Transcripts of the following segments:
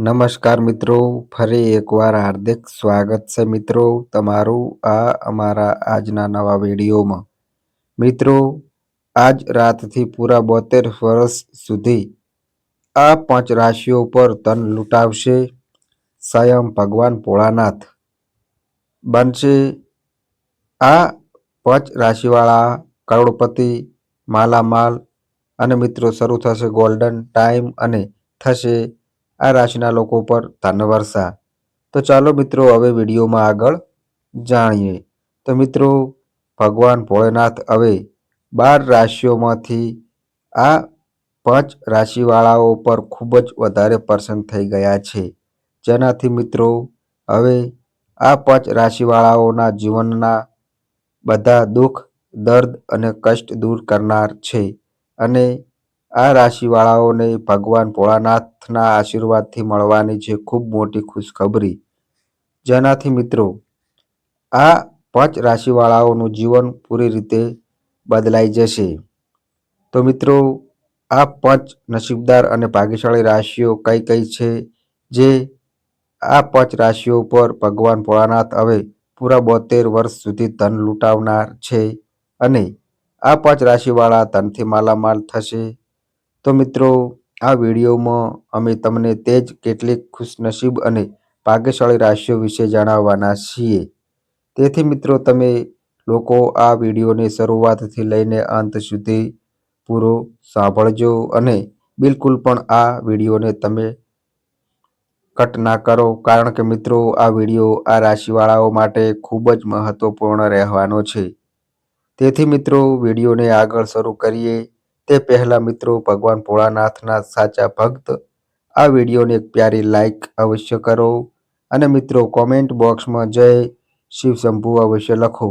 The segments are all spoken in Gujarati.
નમસ્કાર મિત્રો, ફરી એકવાર હાર્દિક સ્વાગત છે મિત્રો તમારું આ અમારા આજના નવા વિડીયોમાં. મિત્રો, આજ રાતથી પૂરા બોતેર વર્ષ સુધી આ પાંચ રાશિઓ પર તન લૂંટાવશે. સ્વયં ભગવાન ભોળાનાથ બનશે. આ પાંચ રાશિવાળા કરોડપતિ, માલામાલ અને મિત્રો, શરૂ થશે ગોલ્ડન ટાઈમ અને થશે આ રાશિના લોકો પર ધનવર્ષા તો ચાલો મિત્રો, હવે વિડીયોમાં આગળ જાણીએ. તો મિત્રો, ભગવાન ભોળેનાથ હવે બાર રાશિઓમાંથી આ પાંચ રાશિવાળાઓ પર ખૂબ જ વધારે પ્રસન્ન થઈ ગયા છે. જેનાથી મિત્રો, હવે આ પાંચ રાશિવાળાઓના જીવનના બધા દુઃખ, દર્દ અને કષ્ટ દૂર કરનાર છે. અને આ રાશિવાળાઓને ભગવાન ભોળાનાથના આશીર્વાદથી મળવાની છે ખૂબ મોટી ખુશખબરી. જેનાથી મિત્રો, આ પાંચ રાશિવાળાઓનું જીવન પૂરી રીતે બદલાઈ જશે. તો મિત્રો, આ પાંચ નસીબદાર અને ભાગ્યશાળી રાશિઓ કઈ કઈ છે? જે આ પાંચ રાશિઓ પર ભગવાન ભોળાનાથ હવે પૂરા બોતેર વર્ષ સુધી ધન લૂંટાવનાર છે અને આ પાંચ રાશિવાળા ધનથી માલામાલ થશે. તો મિત્રો, આ વિડીયોમાં અમે તમને તે જ કેટલીક ખુશનસીબ અને ભાગ્યશાળી રાશિઓ વિશે જણાવવાના છીએ. તેથી મિત્રો, તમે લોકો આ વિડીયોને શરૂઆતથી લઈને અંત સુધી પૂરો સાંભળજો અને બિલકુલ પણ આ વિડીયોને તમે કટ ના કરો, કારણ કે મિત્રો, આ વીડિયો આ રાશિવાળાઓ માટે ખૂબ જ મહત્વપૂર્ણ રહેવાનો છે. તેથી મિત્રો, વિડીયોને આગળ શરૂ કરીએ. તે પહેલાં મિત્રો ભગવાન ભોળાનાથના સાચા ભક્ત. આ વિડીયોને એક પ્યારી લાઈક અવશ્ય કરો અને મિત્રો કોમેન્ટ બોક્સમાં જય શિવ શંભુ અવશ્ય લખો,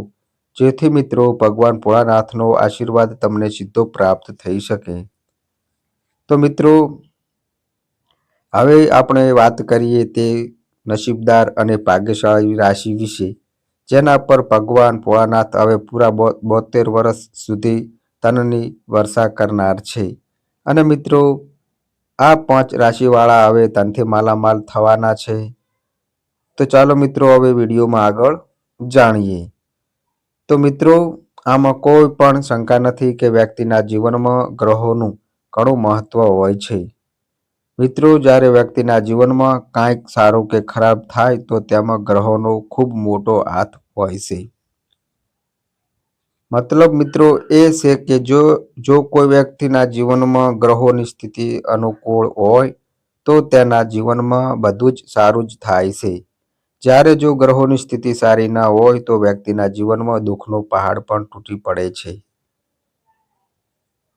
જેથી મિત્રો ભગવાન ભોળાનાથનો આશીર્વાદ તમને સીધો પ્રાપ્ત થઈ શકે. તો મિત્રો, હવે આપણે વાત કરીએ તે નસીબદાર અને ભાગ્યશાળી રાશિ વિશે, જેના પર ભગવાન ભોળાનાથ હવે પૂરા બોતેર વર્ષ સુધી તનની વર્ષા કરનાર છે. અને મિત્રો, આ પાંચ રાશિવાળા હવે ધનથી માલામાલ થવાના છે. તો ચાલો મિત્રો, હવે વિડીયોમાં આગળ જાણીએ. તો મિત્રો, આમાં કોઈ પણ શંકા નથી કે વ્યક્તિના જીવનમાં ગ્રહોનું ઘણું મહત્વ હોય છે. મિત્રો, જ્યારે વ્યક્તિના જીવનમાં કાંઈક સારું કે ખરાબ થાય તો તેમાં ગ્રહોનો ખૂબ મોટો હાથ હોય છે. મતલબ મિત્રો એ છે કે જો જો કોઈ વ્યક્તિના જીવનમાં ગ્રહોની સ્થિતિ અનુકૂળ હોય, તો તેના જીવનમાં બધું જ સારું જ થાય છે. જ્યારે જો ગ્રહોની સ્થિતિ સારી ના હોય, તો વ્યક્તિના જીવનમાં દુઃખનો પહાડ પણ તૂટી પડે છે.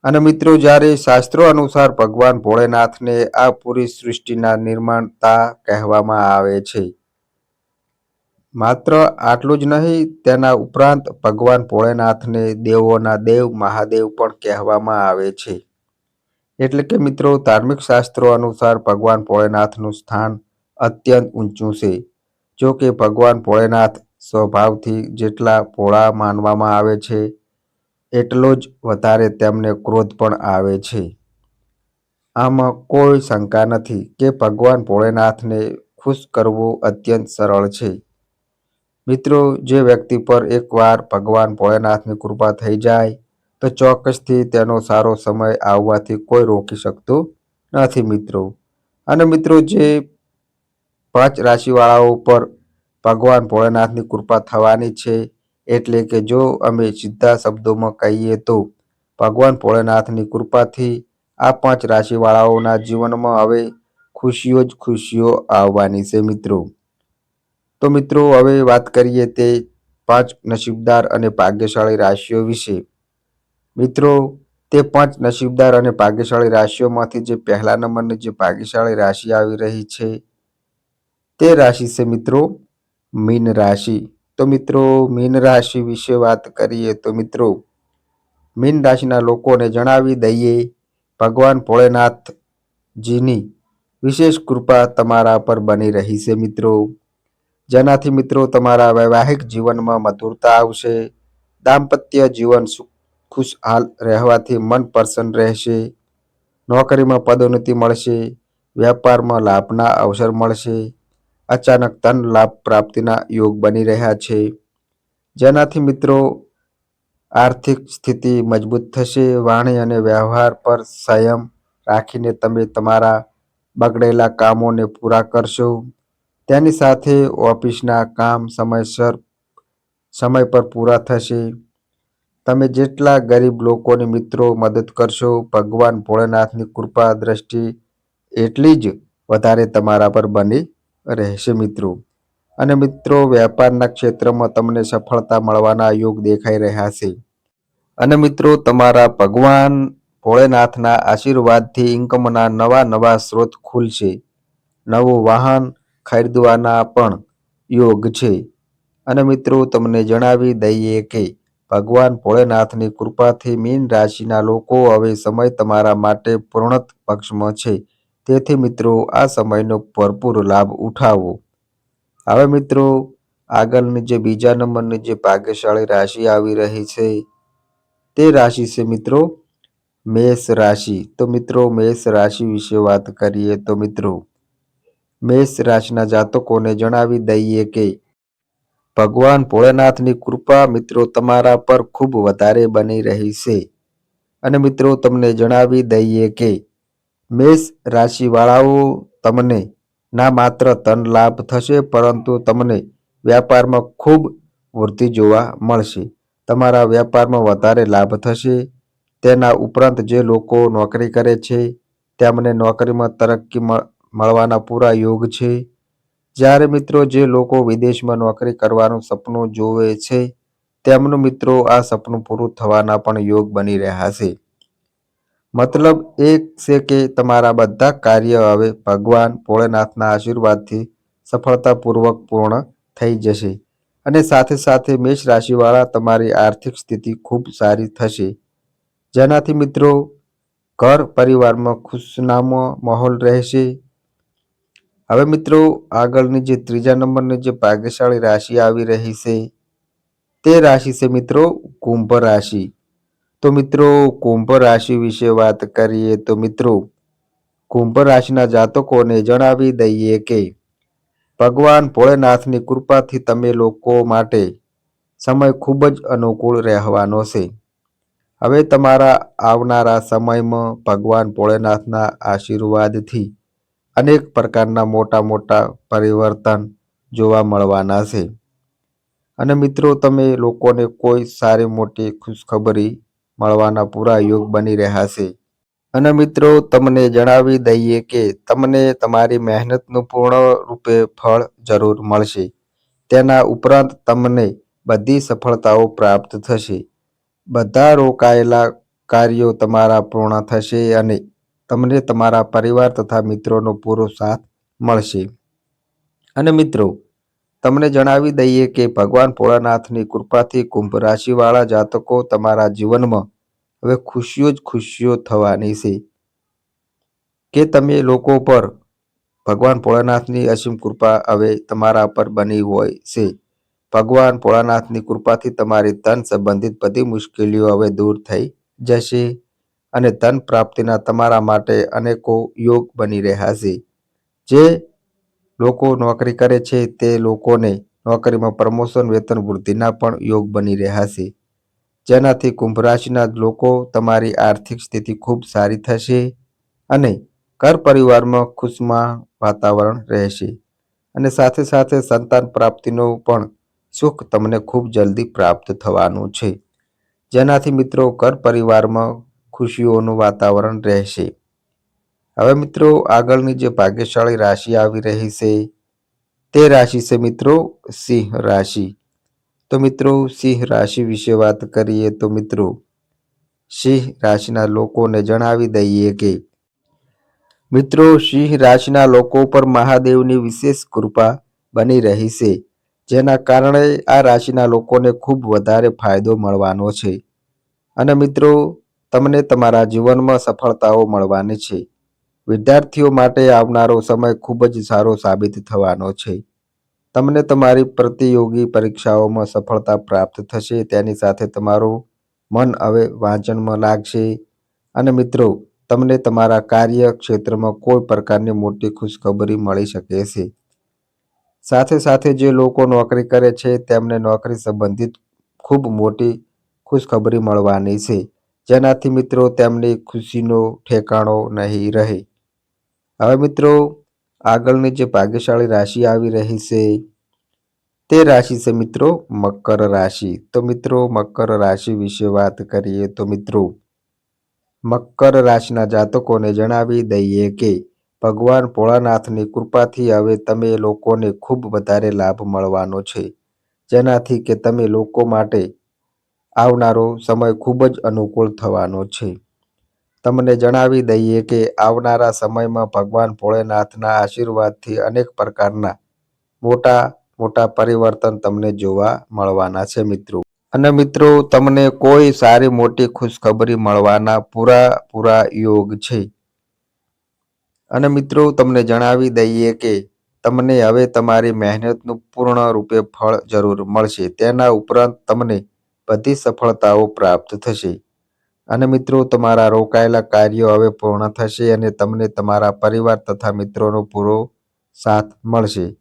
અને મિત્રો, જ્યારે શાસ્ત્રો અનુસાર ભગવાન ભોળેનાથને આ પૂરી સૃષ્ટિના નિર્માણતા કહેવામાં આવે છે માત્ર આટલું જ નહીં, તેના ઉપરાંત ભગવાન ભોળેનાથને દેવોના દેવ મહાદેવ પણ કહેવામાં આવે છે. એટલે કે મિત્રો, ધાર્મિક શાસ્ત્રો અનુસાર ભગવાન ભોળેનાથનું સ્થાન અત્યંત ઊંચું છે. જો કે ભગવાન ભોળેનાથ સ્વભાવથી જેટલા ભોળા માનવામાં આવે છે, એટલો જ વધારે તેમને ક્રોધ પણ આવે છે. આમાં કોઈ શંકા નથી કે ભગવાન ભોળેનાથને ખુશ કરવું અત્યંત સરળ છે. મિત્રો, જે વ્યક્તિ પર એકવાર ભગવાન ભોળેનાથની કૃપા થઈ જાય, તો ચોક્કસથી તેનો સારો સમય આવવાથી કોઈ રોકી શકતું નથી મિત્રો. અને મિત્રો, જે પાંચ રાશિવાળાઓ પર ભગવાન ભોળેનાથની કૃપા થવાની છે, એટલે કે જો અમે સીધા શબ્દોમાં કહીએ તો ભગવાન ભોળેનાથની કૃપાથી આ પાંચ રાશિવાળાઓના જીવનમાં હવે ખુશીઓ જ ખુશીઓ આવવાની છે મિત્રો. તો મિત્રો, હવે વાત કરીએ તે પાંચ નસીબદાર અને ભાગ્યશાળી રાશિઓ વિશે. મિત્રો, તે પાંચ નસીબદાર અને ભાગ્યશાળી રાશિઓમાંથી જે પહેલા નંબરની જે ભાગ્યશાળી રાશિ આવી રહી છે, તે રાશિ છે મિત્રો, મીન રાશિ. તો મિત્રો, મીન રાશિ વિશે વાત કરીએ તો મિત્રો, મીન રાશિના લોકોને જણાવી દઈએ, ભગવાન ભોળેનાથજીની વિશેષ કૃપા તમારા પર બની રહી છે મિત્રો. જેનાથી મિત્રો તમારા વૈવાહિક જીવનમાં મધુરતા આવશે, દાંપત્ય જીવન ખુશહાલ રહેવાથી મન પ્રસન્ન રહેશે, નોકરીમાં પદોન્નતિ મળશે, વ્યાપારમાં લાભના અવસર મળશે, અચાનક ધન લાભ પ્રાપ્તિના યોગ બની રહ્યા છે. જેનાથી મિત્રો આર્થિક સ્થિતિ મજબૂત થશે, વાણી અને વ્યવહાર પર સંયમ રાખીને તમે તમારા બગડેલા કામોને પૂરા કરશો. તેની સાથે ઓફિસના કામ સમયસર, સમય પર પૂરા થશે. તમે જેટલા ગરીબ લોકોની મિત્રો મદદ કરશો, ભગવાન ભોળેનાથની કૃપા દ્રષ્ટિ એટલી જ વધારે તમારા પર બની રહેશે મિત્રો. અને મિત્રો, વેપારના ક્ષેત્રમાં તમને સફળતા મળવાના યોગ દેખાઈ રહ્યા છે. અને મિત્રો, તમારા ભગવાન ભોળેનાથના આશીર્વાદથી ઇન્કમના નવા નવા સ્ત્રોત ખુલશે. નવું વાહન ખરીદવાના પણ યોગ છે. અને મિત્રો, તમને જણાવી દઈએ કે ભગવાન ભોળેનાથની કૃપાથી મીન રાશિના લોકો હવે સમય તમારા માટે પૂર્ણ પક્ષમાં છે. તેથી મિત્રો, આ સમયનો ભરપૂર લાભ ઉઠાવો. હવે મિત્રો, આગળની જે બીજા નંબરની જે ભાગ્યશાળી રાશિ આવી રહી છે, તે રાશિ છે મિત્રો, મેષ રાશિ. તો મિત્રો, મેષ રાશિ વિશે વાત કરીએ તો મિત્રો મેષ રાશિના જાતકોને જણાવી દઈએ કે ભગવાન ભોળેનાથની કૃપા મિત્રો તમારા પર ખૂબ વધારે બની રહી છે. અને મિત્રો તમને જણાવી દઈએ કે મેષ રાશિવાળાઓ તમને ના માત્ર ધન લાભ થશે, પરંતુ તમને વ્યાપારમાં ખૂબ વૃદ્ધિ જોવા મળશે. તમારા વ્યાપારમાં વધારે લાભ થશે. તેના ઉપરાંત જે લોકો નોકરી કરે છે તેમને નોકરીમાં તરક્કી મળવાના પૂરા યોગ છે. જ્યારે મિત્રો જે લોકો વિદેશમાં નોકરી કરવાનું સપનું જોવે છે, તેમનું મિત્રો આ સપનું પૂરું થવાના પણ યોગ બની રહ્યા છે. મતલબ એક છે કે તમારા બધા કાર્ય હવે ભગવાન ભોળેનાથના આશીર્વાદથી સફળતાપૂર્વક પૂર્ણ થઈ જશે અને સાથે સાથે મેષ રાશિવાળા તમારી આર્થિક સ્થિતિ ખૂબ સારી થશે. જેનાથી મિત્રો ઘર પરિવારમાં ખુશનામો માહોલ રહેશે હવે મિત્રો, આગળની જે ત્રીજા નંબરની જે ભાગ્યશાળી રાશિ આવી રહી છે, તે રાશિ છે મિત્રો કુંભ રાશિ. તો મિત્રો, કુંભ રાશિ વિશે વાત કરીએ તો મિત્રો, કુંભ રાશિના જાતકોને જણાવી દઈએ કે, ભગવાન ભોળેનાથની કૃપાથી તમે લોકો માટે સમય ખૂબ જ અનુકૂળ રહેવાનો છે. હવે તમારા આવનારા સમયમાં ભગવાન ભોળેનાથના આશીર્વાદથી અનેક પ્રકારના મોટા મોટા પરિવર્તન જોવા મળવાના છે. અને મિત્રો, તમે લોકોને કોઈ સારી મોટી ખુશખબરી મળવાના પૂરા યોગ બની રહ્યા છે. અને મિત્રો, તમને જણાવી દઈએ કે તમને તમારી મહેનતનું પૂર્ણ રૂપે ફળ જરૂર મળશે. તેના ઉપરાંત તમને બધી સફળતાઓ પ્રાપ્ત થશે. બધા રોકાયેલા કાર્યો તમારા પૂર્ણ થશે અને તમને તમારા પરિવાર તથા મિત્રોનો પૂરો સાથ મળશે. અને મિત્રો, તમને જણાવી દઈએ કે ભગવાન ભોળાનાથની કૃપાથી કુંભ રાશિવાળા જાતકો તમારા જીવનમાં હવે ખુશીઓ જ ખુશીઓ થવાની છે. કે તમે લોકો પર ભગવાન ભોળાનાથની અસીમ કૃપા હવે તમારા પર બની હોય છે. ભગવાન ભોળાનાથની કૃપાથી તમારી ધન સંબંધિત બધી મુશ્કેલીઓ હવે દૂર થઈ જશે. અને ધન પ્રાપ્તિના તમારા માટે અનેકો યોગ બની રહ્યા છે. જે લોકો નોકરી કરે છે, તે લોકોને નોકરીમાં પ્રમોશન, વેતન વૃદ્ધિના પણ યોગ બની રહ્યા છે. જેનાથી કુંભ રાશિના લોકો તમારી આર્થિક સ્થિતિ ખૂબ સારી થશે અને ઘર પરિવારમાં ખુશમાં વાતાવરણ રહેશે. અને સાથે સાથે સંતાન પ્રાપ્તિનો પણ સુખ તમને ખૂબ જલ્દી પ્રાપ્ત થવાનું છે. જેનાથી મિત્રો, ઘર પરિવારમાં ખુશીઓનું વાતાવરણ રહેશે. હવે મિત્રો, આગળની જે ભાગ્યશાળી રાશિ આવી રહી છે, તે રાશિ છે મિત્રો સિંહ રાશિ. તો મિત્રો, સિંહ રાશિ વિશે વાત કરીએ તો મિત્રો, સિંહ રાશિના લોકોને જણાવી દઈએ કે, મિત્રો, સિંહ રાશિના લોકો પર મહાદેવની વિશેષ કૃપા બની રહી છે, જેના કારણે આ રાશિના લોકોને ખૂબ વધારે ફાયદો મળવાનો છે. અને મિત્રો તમને તમારા જીવનમાં સફળતાઓ મળવાની છે. વિદ્યાર્થીઓ માટે આવનારો સમય ખૂબ જ સારો સાબિત થવાનો છે. તમને તમારી પ્રતિયોગી પરીક્ષાઓમાં સફળતા પ્રાપ્ત થશે, તેની સાથે તમારું મન હવે વાંચનમાં લાગશે. અને મિત્રો, તમને તમારા કાર્ય ક્ષેત્રમાં કોઈ પ્રકારની મોટી ખુશખબરી મળી શકે છે. સાથે સાથે જે લોકો નોકરી કરે છે, તેમને નોકરી સંબંધિત ખૂબ મોટી ખુશખબરી મળવાની છે. જેનાથી મિત્રો તેમની ખુશીનો ઠેકાણો નહીં રહે. હવે મિત્રો, આગળની જે ભાગ્યશાળી રાશિ આવી રહી છે, તે રાશિ છે મિત્રો મકર રાશિ. તો મિત્રો, મકર રાશિ વિશે વાત કરીએ તો મિત્રો, મકર રાશિના જાતકોને જણાવી દઈએ કે, ભગવાન ભોળાનાથની કૃપાથી હવે તમે લોકોને ખૂબ વધારે લાભ મળવાનો છે. જેનાથી કે તમે લોકો માટે આવનારો સમય ખૂબ જ અનુકૂળ થવાનો છે. તમને જણાવી દઈએ કે આવનારા સમયમાં ભગવાન ભોળેનાથના આશીર્વાદથી અનેક પ્રકારના મોટા મોટા પરિવર્તન તમને જોવા મળવાના છે મિત્રો. અને મિત્રો, તમને કોઈ સારી, મોટી ખુશખબરી મળવાના પૂરા પૂરા યોગ છે. અને મિત્રો, તમને જણાવી દઈએ કે તમને હવે તમારી મહેનતનું પૂર્ણ રૂપે ફળ જરૂર મળશે. તેના ઉપરાંત તમને બધી સફળતાઓ પ્રાપ્ત થશે. અને મિત્રો, તમારા રોકાયેલા કાર્યો હવે પૂર્ણ થશે અને તમને તમારા પરિવાર તથા મિત્રોનો પૂરો સાથ મળશે.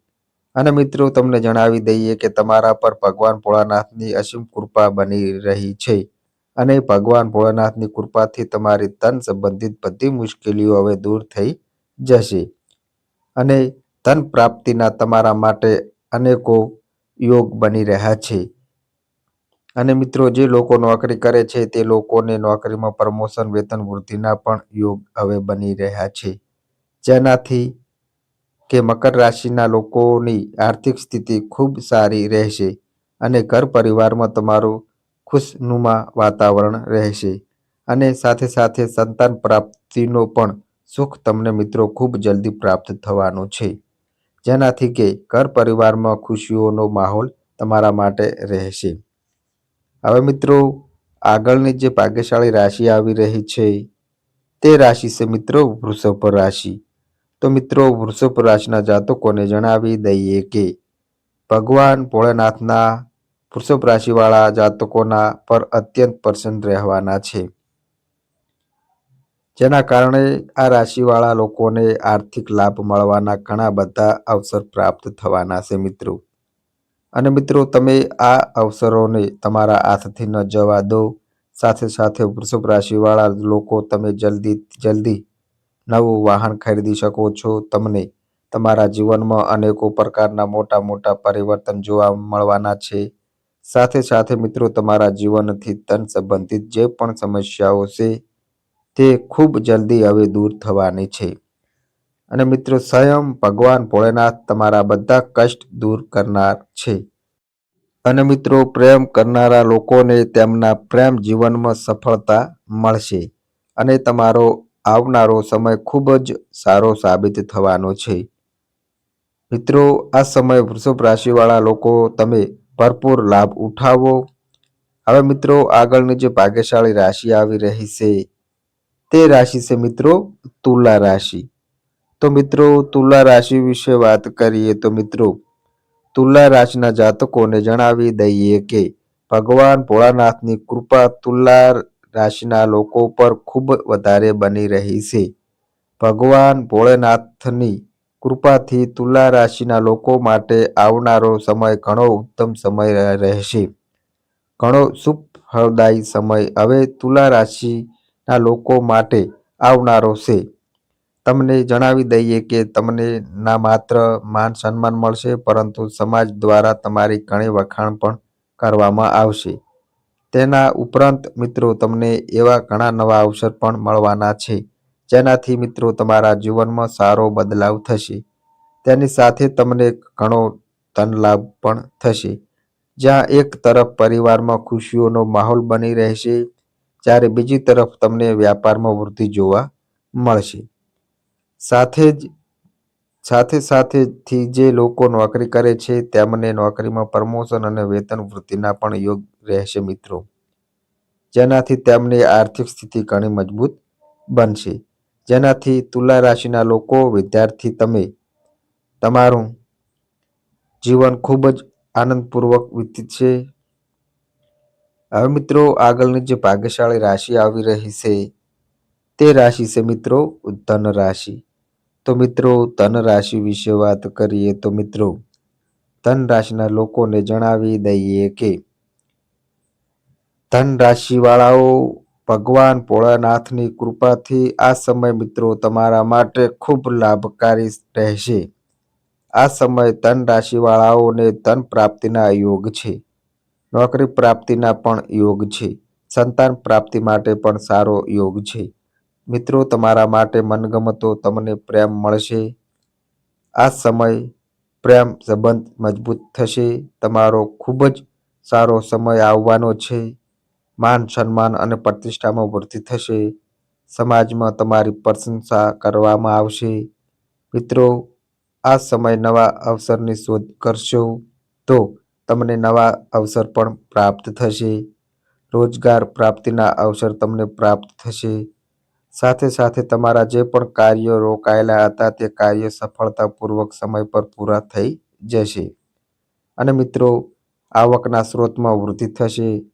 અને મિત્રો, તમને જણાવી દઈએ કે તમારા પર ભગવાન ભોળાનાથની અસીમ કૃપા બની રહી છે. અને ભગવાન ભોળાનાથની કૃપાથી તમારી તન સંબંધિત બધી મુશ્કેલીઓ હવે દૂર થઈ જશે. અને ધન પ્રાપ્તિના તમારા માટે અનેકો યોગ બની રહ્યા છે. અને મિત્રો, જે લોકો નોકરી કરે છે, તે લોકોને નોકરીમાં પ્રમોશન, વેતન વૃદ્ધિના પણ યોગ હવે બની રહ્યા છે. જેનાથી કે મકર રાશિના લોકોની આર્થિક સ્થિતિ ખૂબ સારી રહેશે અને ઘર પરિવારમાં તમારું ખુશનુમા વાતાવરણ રહેશે. અને સાથે સાથે સંતાન પ્રાપ્તિનો પણ સુખ તમને મિત્રો ખૂબ જલ્દી પ્રાપ્ત થવાનો છે. જેનાથી કે ઘર પરિવારમાં ખુશીઓનો માહોલ તમારા માટે રહેશે. હવે મિત્રો, આગળની જે ભાગ્યશાળી રાશિ આવી રહી છે, તે રાશિ છે મિત્રો વૃષભ રાશિ. તો મિત્રો, વૃષભ રાશિના જાતકોને જણાવી દઈએ કે ભગવાન ભોળેનાથના વૃષભ રાશિવાળા જાતકોના પર અત્યંત પ્રસન્ન રહેવાના છે. જેના કારણે આ રાશિવાળા લોકોને આર્થિક લાભ મળવાના ઘણા બધા અવસર પ્રાપ્ત થવાના છે મિત્રો. અને મિત્રો, તમે આ અવસરોને તમારા હાથથી ન જવા દો. સાથે સાથે વૃષભ રાશિવાળા લોકો તમે જલ્દી જલ્દી નવું વાહન ખરીદી શકો છો. તમને તમારા જીવનમાં અનેકો પ્રકારના મોટા મોટા પરિવર્તન જોવા મળવાના છે. સાથે સાથે મિત્રો, તમારા જીવનથી તન સંબંધિત જે પણ સમસ્યાઓ છે તે ખૂબ જલ્દી હવે દૂર થવાની છે. અને મિત્રો, સ્વયં ભગવાન ભોળેનાથ તમારા બધા કષ્ટ દૂર કરનાર છે. અને મિત્રો, પ્રેમ કરનારા લોકોને તેમના પ્રેમ જીવનમાં સફળતા મળશે અને તમારો આવનારો સમય ખૂબ જ સારો સાબિત થવાનો છે. મિત્રો, આ સમય વૃષભ રાશિવાળા લોકો, તમે ભરપૂર લાભ ઉઠાવો. હવે મિત્રો, આગળની જે ભાગ્યશાળી રાશિ આવી રહી છે તે રાશિ છે મિત્રો, તુલા રાશિ. તો મિત્રો, તુલા રાશિ વિશે વાત કરીએ તો મિત્રો, તુલા રાશિના જાતકોને જણાવી દઈએ કે ભગવાન ભોળાનાથની કૃપા તુલા રાશિના લોકો પર ખૂબ વધારે બની રહી છે. ભગવાન ભોળેનાથની કૃપાથી તુલા રાશિના લોકો માટે આવનારો સમય ઘણો ઉત્તમ સમય રહેશે. ઘણો શુભ ફળદાયી સમય હવે તુલા રાશિના લોકો માટે આવનારો છે. તમને જણાવી દઈએ કે તમને ના માત્ર માન સન્માન મળશે, પરંતુ સમાજ દ્વારા તમારી ઘણી વખાણ પણ કરવામાં આવશે. તેના ઉપરાંત મિત્રો, તમને એવા ઘણા નવા અવસર પણ મળવાના છે, જેનાથી મિત્રો, તમારા જીવનમાં સારો બદલાવ થશે. તેની સાથે તમને ઘણો ધન લાભ પણ થશે. જ્યાં એક તરફ પરિવારમાં ખુશીઓનો માહોલ બની રહેશે, જ્યારે બીજી તરફ તમને વ્યાપારમાં વૃદ્ધિ જોવા મળશે. સાથે જ, સાથે સાથેથી જે લોકો નોકરી કરે છે, તેમને નોકરીમાં પ્રમોશન અને વેતન વૃદ્ધિના પણ યોગ રહેશે મિત્રો. જેનાથી તેમની આર્થિક સ્થિતિ ઘણી મજબૂત બનશે. જેનાથી તુલા રાશિના લોકો, વિદ્યાર્થી તમે, તમારું જીવન ખૂબ જ આનંદપૂર્વક વીતશે. હવે મિત્રો, આગળની જે ભાગ્યશાળી રાશિ આવી રહી છે, તે રાશિ છે મિત્રો ધન રાશિ. તો મિત્રો, ધન રાશિ વિશે વાત કરીએ તો મિત્રો, ધન રાશિના લોકોને જણાવી દઈએ કે, ધન રાશિવાળાઓ, ભગવાન ભોળાનાથની કૃપાથી આ સમય મિત્રો તમારા માટે ખૂબ લાભકારી રહેશે. આ સમય ધન રાશિવાળાઓને ધન પ્રાપ્તિના યોગ છે. નોકરી પ્રાપ્તિના પણ યોગ છે. સંતાન પ્રાપ્તિ માટે પણ સારો યોગ છે. મિત્રો, તમારા માટે મનગમતો તમને પ્રેમ મળશે. આ સમય પ્રેમ સંબંધ મજબૂત થશે. તમારો ખૂબ જ સારો સમય આવવાનો છે. માન સન્માન અને પ્રતિષ્ઠામાં વૃદ્ધિ થશે. સમાજમાં તમારી પ્રશંસા કરવામાં આવશે. મિત્રો, આ સમય નવા અવસરની શોધ કરશો તો તમને નવા અવસર પણ પ્રાપ્ત થશે. રોજગાર પ્રાપ્તિના અવસર તમને પ્રાપ્ત થશે. સાથે સાથે તમારા જે પણ કાર્યો રોકાયેલા હતા તે કાર્ય સફળતાપૂર્વક સમય પર પૂરા થઈ જશે. અને મિત્રો, આવકના સ્ત્રોતમાં વૃદ્ધિ થશે.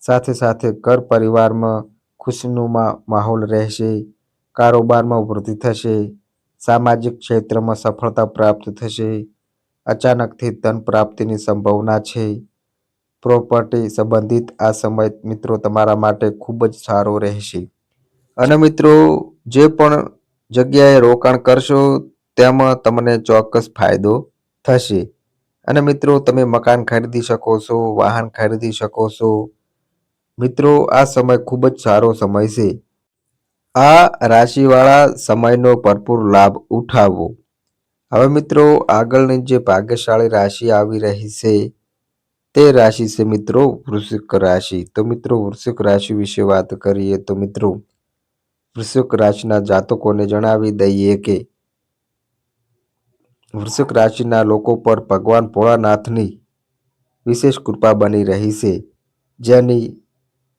સાથે સાથે ઘર પરિવારમાં ખુશનુમા માહોલ રહેશે. કારોબારમાં વૃદ્ધિ થશે. સામાજિક ક્ષેત્રમાં સફળતા પ્રાપ્ત થશે. અચાનકથી ધન પ્રાપ્તિની સંભાવના છે. પ્રોપર્ટી સંબંધિત આ સમય મિત્રો તમારા માટે ખૂબ જ સારો રહેશે. અને મિત્રો, જે પણ જગ્યાએ રોકાણ કરશો, તેમાં તમને ચોક્કસ ફાયદો થશે. અને મિત્રો, તમે મકાન ખરીદી શકો છો, વાહન ખરીદી શકો છો. મિત્રો, આ સમય ખૂબ જ સારો સમય છે. આ રાશિવાળા સમયનો ભરપૂર લાભ ઉઠાવો હવે મિત્રો, આગળની જે ભાગ્યશાળી રાશિ આવી રહી છે, તે રાશિ છે મિત્રો વૃશ્ચિક રાશિ. તો મિત્રો, વૃશ્ચિક રાશિ વિશે વાત કરીએ તો મિત્રો વૃશ્ચિક રાશિના જાતકોને જણાવી દઈએ કે વૃશ્ચિક રાશિના લોકો પર ભગવાન ભોળાનાથની વિશેષ કૃપા બની રહી છે, જેની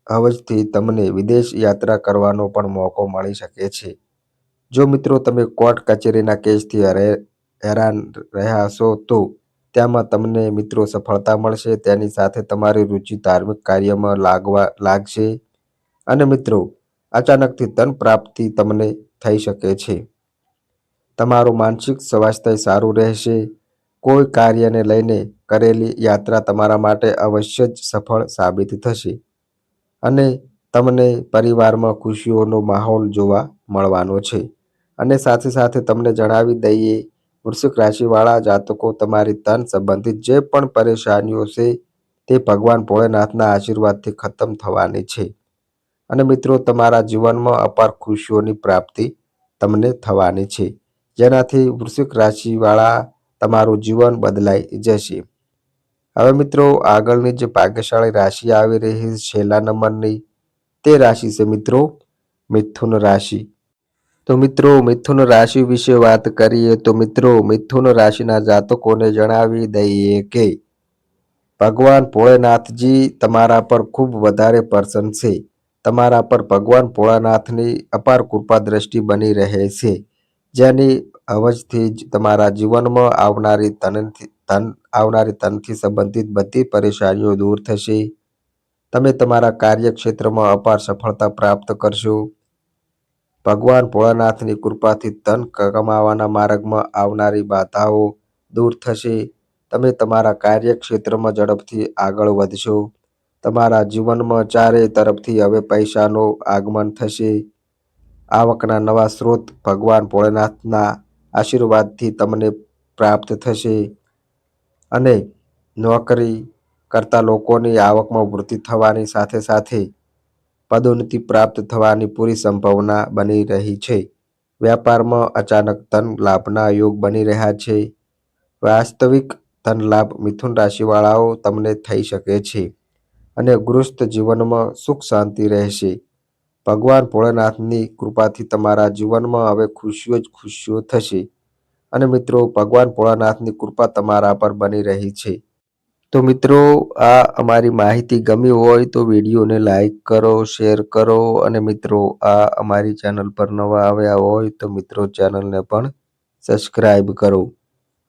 અવજથી તમને વિદેશ યાત્રા કરવાનો પણ મોકો મળી શકે છે. જો મિત્રો તમે કોર્ટ કચેરીના કેસથી હેરાન રહ્યા છો તો તેમાં તમને મિત્રો સફળતા મળશે. તેની સાથે તમારી રુચિ ધાર્મિક કાર્યમાં લાગવા, લાગશે. અને મિત્રો અચાનકથી ધન પ્રાપ્તિ તમને થઈ શકે છે. તમારું માનસિક સ્વાસ્થ્ય સારું રહેશે. કોઈ કાર્યને લઈને કરેલી યાત્રા તમારા માટે અવશ્ય જ સફળ સાબિત થશે અને તમને પરિવારમાં ખુશીઓનો માહોલ જોવા મળવાનો છે. અને સાથે સાથે તમને જણાવી દઈએ, વૃશ્ચિક રાશિવાળા જાતકો તમારી ધન સંબંધિત જે પણ પરેશાનીઓ છે તે ભગવાન ભોળેનાથના આશીર્વાદથી ખતમ થવાની છે. અને મિત્રો, તમારા જીવનમાં અપાર ખુશીઓની પ્રાપ્તિ તમને થવાની છે. જેનાથી વૃશ્ચિક રાશિવાળા તમારું જીવન બદલાઈ જશે. હવે મિત્રો, આગળની જે ભાગ્યશાળી રાશિ આવી રહી છે, છેલ્લા નંબરની, તે રાશિ છે મિત્રો, મિથુન રાશિ. તો મિત્રો, મિથુન રાશિ વિશે વાત કરીએ તો મિત્રો, મિથુન રાશિના જાતકોને જણાવી દઈએ કે ભગવાન ભોળેનાથજી તમારા પર ખૂબ વધારે પ્રસન્ન છે. તમારા પર ભગવાન ભોળાનાથની અપાર કૃપા દ્રષ્ટિ બની રહે છે, જેની અવજથી જ તમારા જીવનમાં આવનારી ધનથી, ધન, આવનારી ધનથી સંબંધિત બધી પરેશાનીઓ દૂર થશે. તમે તમારા કાર્યક્ષેત્રમાં અપાર સફળતા પ્રાપ્ત કરશો. ભગવાન ભોળાનાથની કૃપાથી ધન કમાવાના માર્ગમાં આવનારી બાધાઓ દૂર થશે. તમે તમારા કાર્યક્ષેત્રમાં ઝડપથી આગળ વધશો. તમારા જીવનમાં ચારે તરફથી હવે પૈસાનો આગમન થશે. આવકના નવા સ્ત્રોત ભગવાન ભોળેનાથના આશીર્વાદથી તમને પ્રાપ્ત થશે. અને નોકરી કરતા લોકોની આવકમાં વૃદ્ધિ થવાની સાથે સાથે પદોન્નતિ પ્રાપ્ત થવાની પૂરી સંભાવના બની રહી છે. વ્યાપારમાં અચાનક ધન લાભના યોગ બની રહ્યા છે. વાસ્તવિક ધન લાભ મિથુન રાશિવાળાઓ તમને થઈ શકે છે. અને ગૃહસ્થ જીવનમાં સુખ શાંતિ રહેશે. ભગવાન ભોળેનાથની કૃપાથી તમારા જીવનમાં હવે ખુશીઓ જ ખુશીઓ થશે. અને મિત્રો, ભગવાન ભોળાનાથની કૃપા તમારા પર બની રહી છે. તો મિત્રો, આ અમારી માહિતી ગમી હોય તો વિડીયોને લાઈક કરો, શેર કરો અને મિત્રો, આ અમારી ચેનલ પર નવા આવ્યા હોય તો મિત્રો, ચેનલને પણ સબસ્ક્રાઈબ કરો.